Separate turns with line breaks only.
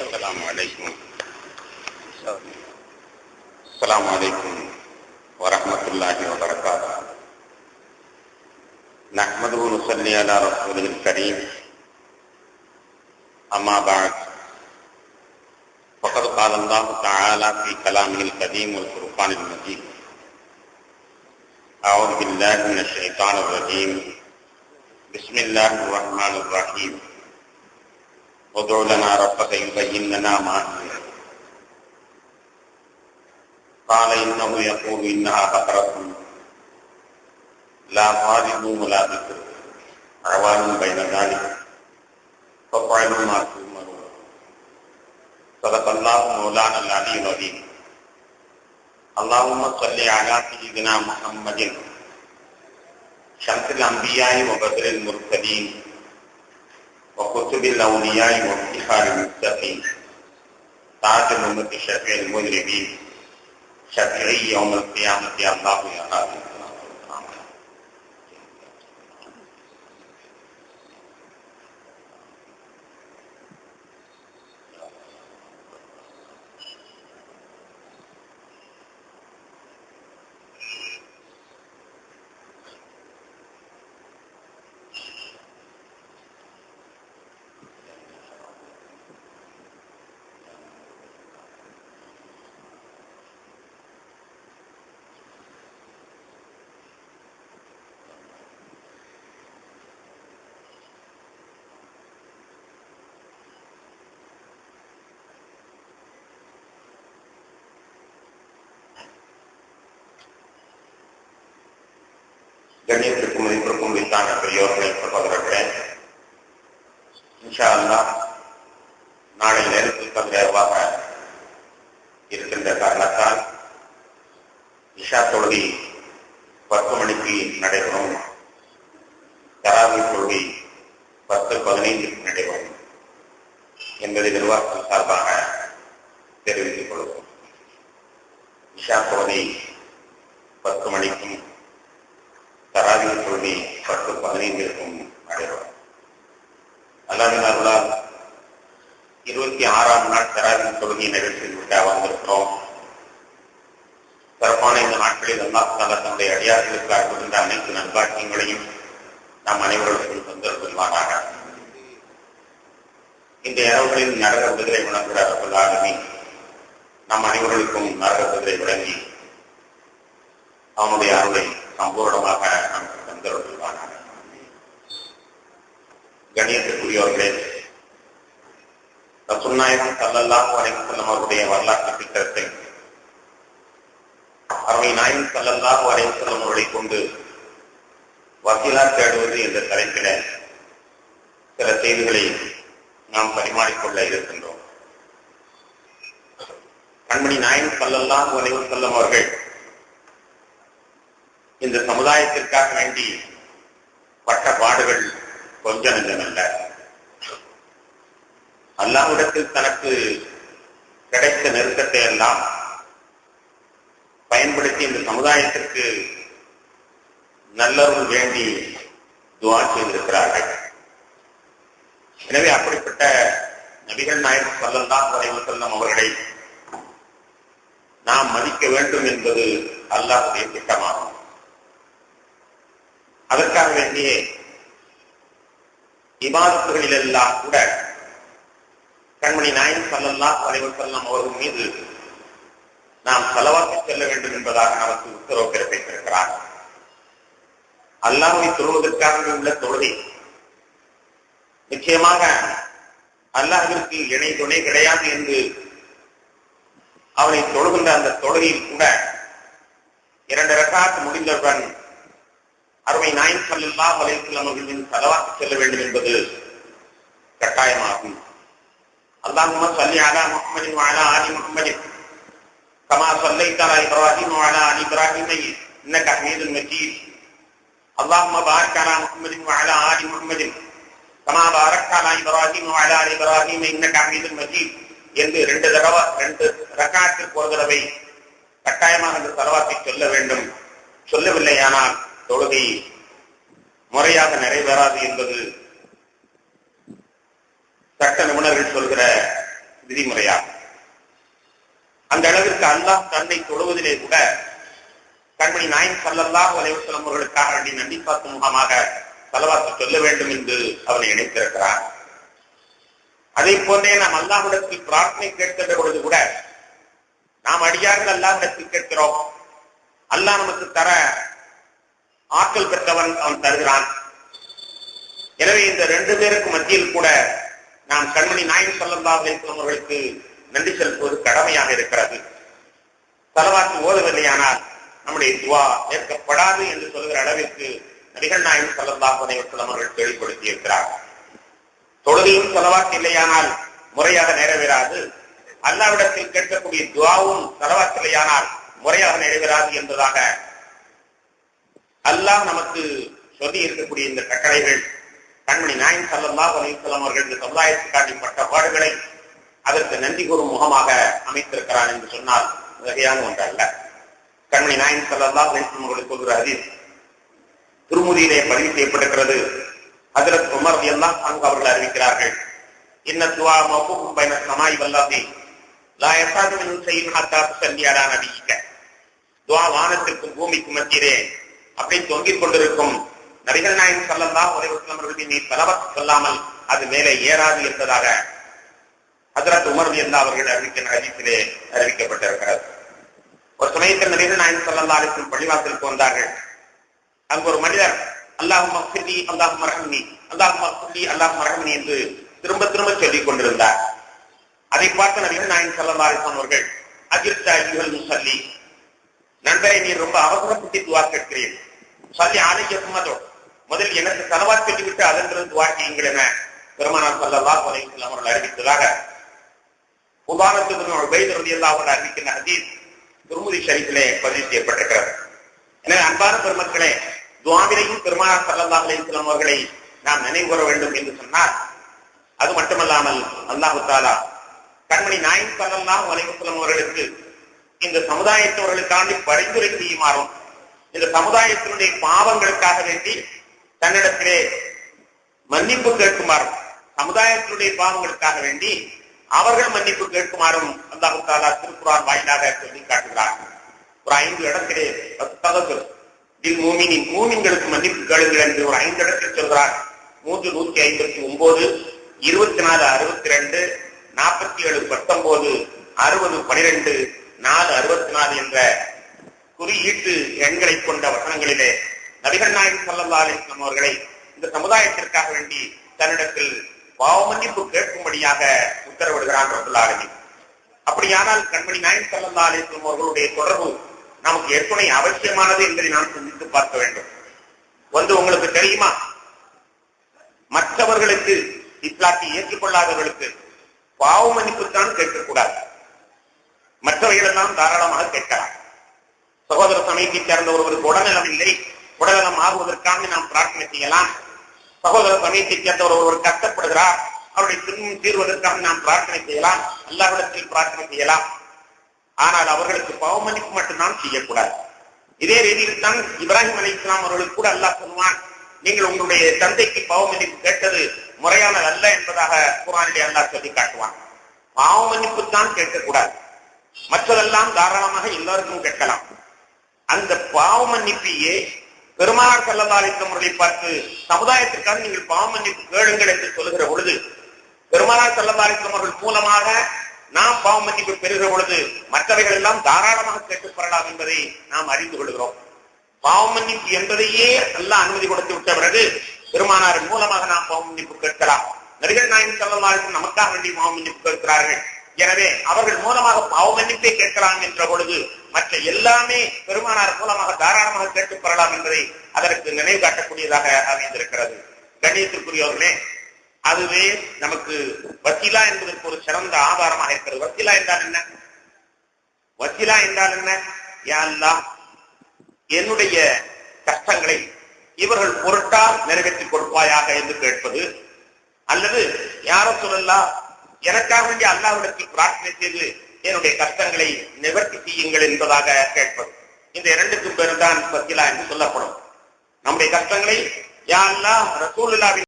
السلام علیکم۔ السلام علیکم ورحمۃ اللہ وبرکاتہ۔ نحمد نصلی علی رسول الکریم۔ اما بعد، فقد قال اللہ تعالی فی کلامہ القدیم والفرقان المجید۔ اعوذ باللہ من الشیطان الرجیم۔ بسم اللہ الرحمن الرحیم۔ ادع لنا ربك يبين لنا ما هي. قال إنه يقول إنها بقرة لا فارض ولا ذكر. عوان بين ذلك. فافعلوا ما تؤمرون. صدق الله مولانا العلي العظيم. اللهم صل على سيدنا محمد. شمس الأنبياء وبدر المرسلين. وكتب الأولياء وافتخار المتقين تاج الأمة شفيع المذنبين شفيعي يوم القيامة يا الله يا هادي கண்ணியத்திற்கும் மதிப்பிற்கும் விசான பெரியோர்களை சகோதரர்களே இன்ஷா அல்லா நாளை நேரத்தில் கதிரவாக இருக்கின்ற காரணத்தால் இஷா தொழுகை பத்து மணிக்கு நடைபெறும். தராவி தொழுகை பத்து பதினைந்துக்கு நடைபெறும் என்பதை நிர்வாகம் சார்பாக தெரிவித்துக் கொள்வோம் இஷா தொழுகை பத்து மணிக்கும் பகுதி பத்து பதினைந்திற்கும் நடைபெறும். அல்லாவின் அருளால் இருபத்தி ஆறாம் நாள் தராவின் தொழுகை நிகழ்ச்சிக்காக வந்திருக்கிறோம். சிறப்பான இந்த நாட்களில் அல்லாஹ் தாலா தன்னுடைய அடியார்களுக்கு அற்புகின்ற அனைத்து நல்வாக்கியங்களையும் நாம் அனைவருக்கும் தந்திருப்பாராக இந்த இரவுகளில் நரக விடுதலை வழங்குகிற அரசுலாலுமே நம் அனைவர்களுக்கும் நரக விடுதலை வழங்கி அவனுடைய அருளை சம்பூர்ணமாக நமக்கு தந்திருப்பாராக கணியத்துக்குரியவர்களே ரசுநாயகம் சல்லல்லாஹு அலைஹி வஸல்லம் அவருடைய வரலாற்று திட்டத்தை அருமை நாயகம் சல்லல்லாஹு அலைஹி வஸல்லம் அவர்களை கொண்டு வக்கீலா தேடுவது என்ற தலைப்பில சில செய்திகளை நாம் பரிமாறிக்கொள்ள இருக்கின்றோம். கண்மணி நாயகம் சல்லல்லாஹு அலைஹி வஸல்லம் அவர்கள் இந்த சமுதாயத்திற்காக வேண்டி பட்ட பாடுகள் கொஞ்சம் நெஞ்சமல்ல அல்லாவிடத்தில் தனக்கு கிடைத்த நெருக்கத்தை எல்லாம் பயன்படுத்தி இந்த சமுதாயத்திற்கு நல்லவர்கள் வேண்டி துவா செய்திருக்கிறார்கள். எனவே அப்படிப்பட்ட நபிகள் நாயகம் சொல்லலாம் வரைவு செல்லும் அவர்களை நாம் மதிக்க வேண்டும் என்பது அல்லாஹுடைய திட்டமாகும். அதற்காக வேண்டிய இபாதத்துகளில் எல்லாம் கூட கண்மணி நாயன் சல்லல்லா தலைவர் செல்லம் அவர்கள் மீது நாம் செலவாக்கி செல்ல வேண்டும் என்பதாக நமக்கு உத்தரவு பிறப்பித்திருக்கிறார். அல்லாஹை தொழுவதற்காக உள்ள தொழுகை. நிச்சயமாக அல்லாஹிற்கு இணை துணை கிடையாது என்று அவனை தொழுகின்ற அந்த தொழுகையில் கூட இரண்டு ரகாத்து முடிந்தவுடன் அருமை நாயன் சல்லா வலைசல்லம் அவர்களின் செல்ல வேண்டும் என்பது கட்டாயமாகும். அல்லாஹுமா சல்லி அலா முகமது வாலா ஆலி முகமது கமா சல்லை தலா இப்ராஹிம் வாலா அலி இப்ராஹிமை இன்ன கஹமீது மஜீத். அல்லாஹுமா பாரக் அலா முகமது வாலா ஆலி முகமது கமா பாரக் அலா இப்ராஹிம் வாலா அலி இப்ராஹிம் இன்ன கஹமீது மஜீத் என்று ரெண்டு தடவை ரெண்டு ரகாத்திற்கு ஒரு தடவை கட்டாயமாக அந்த செலவாத்தை சொல்ல வேண்டும். சொல்லவில்லையானால் தொழுகை முறையாக நிறைவேறாது என்பது சட்ட நிபுணர்கள் சொல்கிற விதிமுறையாகும். அந்த அளவிற்கு அல்லாஹ் தன்னை தொழுவதிலே கூட கண்மணி நாயன் சல்லல்லாஹ் அலைவசலம் அவர்களுக்காக வேண்டி நன்றி பார்க்கும் முகமாக செலவாக்கு சொல்ல வேண்டும் என்று அவனை இணைத்திருக்கிறான் அதே போன்றே நாம் அல்லாஹிடத்தில் பிரார்த்தனை கேட்கின்ற பொழுது கூட நாம் அடியார்கள் அல்லாஹிடத்தில் கேட்கிறோம். அல்லாஹ் நமக்கு தர ஆற்றல் பெற்றவன் அவன் தருகிறான். எனவே இந்த ரெண்டு பேருக்கு மத்தியில் கூட நாம் கண்மணி நாயன் சொல்லந்தாக அலிஸ்லாம் அவர்களுக்கு நன்றி செலுத்துவது கடமையாக இருக்கிறது. தலவாக்கு ஓதவில்லையானால் நம்முடைய துவா ஏற்கப்படாது என்று சொல்கிற அளவிற்கு நபிகள் நாயன் சல்லல்லா அலிஸ்லாம் அவர்கள் தெளிவுபடுத்தி இருக்கிறார் தொழுகையும் செலவாக்கு இல்லையானால் முறையாக நிறைவேறாது. அல்லாவிடத்தில் கேட்கக்கூடிய துவாவும் செலவாக்கு இல்லையானால் முறையாக நிறைவேறாது என்பதாக அல்லாஹ் நமக்கு சொல்லி இருக்கக்கூடிய இந்த கட்டளைகள் கண்மணி நாயன் சல்லல்லா அலிசல்லாம் அவர்கள் இந்த சமுதாயத்துக்காண்டி காட்டிப்பட்ட பாடுகளை அதற்கு நன்றி கூறும் முகமாக அமைத்திருக்கிறான் என்று சொன்னால் வகையான ஒன்றல்ல. கண்மணி நாயன் சல்லல்லாஹ் அலிஸ்லாம் அவர்கள் சொல்கிற அதில் திருமுதியிலே பதிவு செய்யப்பட்டிருக்கிறது. அதற்கு உமர் எல்லாம் அங்கு அவர்கள் அறிவிக்கிறார்கள் என்ன துவா மஃபூம் பைன சமாய் வல்லாதி லா யசாது மின் ஹத்தா துஸல்லி துவா வானத்திற்கும் பூமிக்கும் மத்தியிலே அப்படி தொங்கிக் கொண்டிருக்கும் நபிகள் நாயன் ஸல்லல்லாஹு ஒரே வஸல்லம் நீ தலவத் சொல்லாமல் அது மேலே ஏறாது என்பதாக ஹஜரத் உமர் ரலியல்லாஹு அவர்கள் அறிவிக்கிற ஹதீஸிலே அறிவிக்கப்பட்டிருக்கிறது. ஒரு சமயத்தில் நபிகள் நாயன் ஸல்லல்லாஹு அலைஹி பள்ளிவாசலுக்கு வந்தார்கள். அங்கு ஒரு மனிதர் அல்லாஹும் மஃபிலி அல்லாஹும் மரஹமி அல்லாஹும் மஃபிலி அல்லாஹும் மரஹமி என்று திரும்ப திரும்ப சொல்லிக் கொண்டிருந்தார். அதை பார்த்த நபிகள் நாயன் சல்லா அலிஸ்லாம் அவர்கள் அஜித் ஐயுகள் முசல்லி நண்பரை நீ ரொம்ப அவசரப்பட்டு துவா கேட்கிறேன் சொல்லி ஆலைய சுமதோ முதல் எனக்கு செலவா கட்டிவிட்டு அதன் வாக்கியங்கள் என பெருமானார் சல்லா அவர்கள் அறிவித்ததாக உதாரணத்துக்கு உபைத் ரலியல்லாஹு அவர்கள் அறிவிக்கின்ற ஹதீஸ் திருமுதி ஷரீஃபிலே பதிவு செய்யப்பட்டிருக்கிறது. எனவே அன்பான பெருமக்களே துவாவிலையும் பெருமானார் சல்லல்லா அலைஹி அவர்களை நாம் நினைவு கூற வேண்டும் என்று சொன்னால் அது மட்டுமல்லாமல் அல்லாஹு தாலா கண்மணி நாயின் சல்லல்லாஹு அலைஹி அவர்களுக்கு இந்த சமுதாயத்தவர்களுக்காண்டி பரிந்துரை செய்யுமாறும் இந்த சமுதாயத்தினுடைய பாவங்களுக்காக வேண்டி தன்னிடத்திலே மன்னிப்பு கேட்குமாறும் சமுதாயத்தினுடைய பாவங்களுக்காக வேண்டி அவர்கள் மன்னிப்பு கேட்குமாறும் அல்லாஹு தாலா திருக்குறான் வாயிலாக சொல்லி காட்டுகிறார். ஒரு ஐந்து இடத்திலே தகவல் இதில் மூமினின் மூமின்களுக்கு மன்னிப்பு கேளுங்கள் என்று ஒரு ஐந்து இடத்தில் சொல்கிறார். மூன்று நூத்தி ஐம்பத்தி ஒன்பது இருபத்தி நாலு அறுபத்தி ரெண்டு நாற்பத்தி ஏழு பத்தொன்பது அறுபது பனிரெண்டு நாலு அறுபத்தி நாலு என்ற குறியீட்டு எண்களை கொண்ட வசனங்களிலே நபிகள் நாயகம் சல்லா அலிஸ்லாம் அவர்களை இந்த சமுதாயத்திற்காக வேண்டி தன்னிடத்தில் பாவமன்னிப்பு கேட்கும்படியாக உத்தரவிடுகிறான் ரபுல்லாலமி அப்படியானால் கண்மணி நாயகம் சல்லல்லா அலிஸ்லாம் அவர்களுடைய தொடர்பு நமக்கு எத்தனை அவசியமானது என்பதை நாம் சிந்தித்து பார்க்க வேண்டும். வந்து உங்களுக்கு தெரியுமா? மற்றவர்களுக்கு இஸ்லாத்தை ஏற்றுக்கொள்ளாதவர்களுக்கு பாவ மன்னிப்புத்தான் கேட்கக்கூடாது. மற்றவைகளெல்லாம் தாராளமாக கேட்கலாம். சகோதர சமயத்தை சேர்ந்த ஒருவருக்கு உடல்நலம் இல்லை உடல்நலம் ஆகுவதற்காக நாம் பிரார்த்தனை செய்யலாம். சகோதர சமயத்தை சேர்ந்தவர் ஒருவர் கஷ்டப்படுகிறார். அவருடைய துன்பம் தீர்வதற்காக நாம் பிரார்த்தனை செய்யலாம். அல்லாவிடத்தில் பிரார்த்தனை செய்யலாம். ஆனால் அவர்களுக்கு பாவ மன்னிப்பு மட்டும்தான் செய்யக்கூடாது. இதே ரீதியில் தான் இப்ராஹிம் அலி இஸ்லாம் அவர்களுக்கு கூட அல்லாஹ் சொல்லுவான் நீங்கள் உங்களுடைய தந்தைக்கு பாவமன்னிப்பு கேட்டது முறையானது அல்ல என்பதாக குரானிலே அல்லாஹ் சொல்லி காட்டுவான். பாவமன்னிப்பு தான் கேட்கக்கூடாது. மற்றதெல்லாம் தாராளமாக எல்லாருக்கும் கேட்கலாம். அந்த பாவ மன்னிப்பையே பெருமானார் சல்லா அலிஸ்லாம் பார்த்து சமுதாயத்திற்காக நீங்கள் பாவ மன்னிப்பு கேளுங்கள் என்று சொல்லுகிற பொழுது பெருமானார் சல்லா அலிஸ்லாம் மூலமாக நாம் பாவ மன்னிப்பு பெறுகிற பொழுது மற்றவைகள் எல்லாம் தாராளமாக கேட்டுப் பெறலாம் என்பதை நாம் அறிந்து கொள்கிறோம். பாவ மன்னிப்பு என்பதையே எல்லாம் அனுமதி கொடுத்து விட்ட பிறகு பெருமானாரின் மூலமாக நாம் பாவ மன்னிப்பு கேட்கலாம். நடிகர் நாயன் செல்லலாருக்கு நமக்காக வேண்டி பாவ மன்னிப்பு கேட்கிறார்கள். எனவே அவர்கள் மூலமாக பாவ மன்னிப்பை கேட்கலாம் என்ற பொழுது மற்ற எல்லாமே பெருமானார் மூலமாக தாராளமாக கேட்டுப் பெறலாம் என்பதை அதற்கு நினைவு காட்டக்கூடியதாக அமைந்திருக்கிறது. கண்ணியத்திற்குரியவர்களே அதுவே நமக்கு வக்கீலா என்பதற்கு ஒரு சிறந்த ஆதாரமாக இருக்கிறது. வக்கீலா என்றால் என்ன? வக்கீலா என்றால் என்ன? யாழ்லா என்னுடைய கஷ்டங்களை இவர்கள் பொருட்டால் நிறைவேற்றிக் கொடுப்பாயாக என்று கேட்பது அல்லது யாரோ சொல்லலாம் எனக்காக வேண்டிய அல்லாவிடத்தில் பிரார்த்தனை செய்து என்னுடைய கஷ்டங்களை நிவர்த்தி செய்யுங்கள் என்பதாக கேட்பது. இந்த இரண்டுக்கும் பேர் தான் என்று சொல்லப்படும். நம்முடைய கஷ்டங்களை யாரெல்லாம் அல்லா ரசூலுல்லாவின்